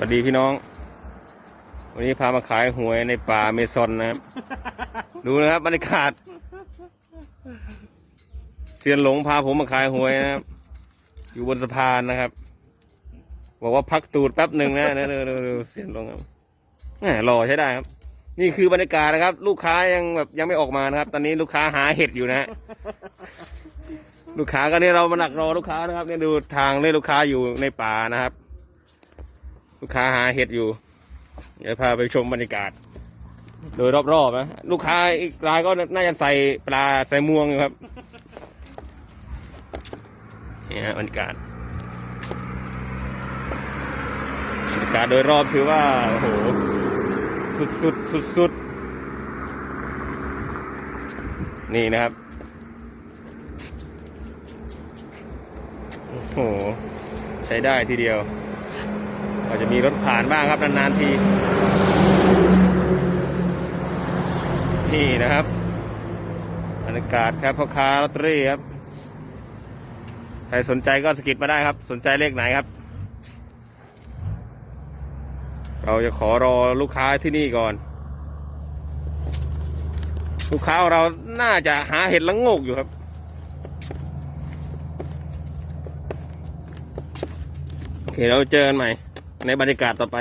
สวัสดีพี่น้อง วันนี้พามาขายหวยในป่าเมซอนนะครับ ดูนะครับบรรยากาศเซียนหลงพาผมมาขายหวยนะครับ อยู่บนสะพานนะครับ บอกว่าพักตูดแป๊บหนึ่งนะเร็วๆๆเซียนหลงครับแหมรอใช้ได้ครับ นี่คือบรรยากาศนะครับ ลูกค้ายังแบบยังไม่ออกมานะครับ ตอนนี้ลูกค้าหาเห็ดอยู่นะฮะลูกค้าก็เนี่ยเรามาหนักรอลูกค้านะครับเนี่ยดูทางเนี่ยลูกค้าอยู่ในป่านะครับ ลูกค้าหาเห็ดอยู่ เดี๋ยวพาไปชมบรรยากาศ โดยรอบๆนะลูกค้าอีกรายก็น่าจะใส่ปลาใส่ม่วงอยู่ครับนี่ฮะบรรยากาศบรรยากาศโดยรอบถือว่าโอ้โหสุดสุดสุดสุดนี่นะครับ โอ้โห ใช้ได้ทีเดียว ก็จะมีรถผ่านบ้างครับนานๆที นี่นะครับบรรยากาศครับพ่อค้าลอตเตอรี่ครับ ใครสนใจก็สกิดมาได้ครับ สนใจเลขไหนครับ เราจะขอรอลูกค้าที่นี่ก่อน ลูกค้าเราน่าจะหาเห็ดละโงกอยู่ครับโอเคเราเจอกันใหม่ ในบรรยากาศต่อไป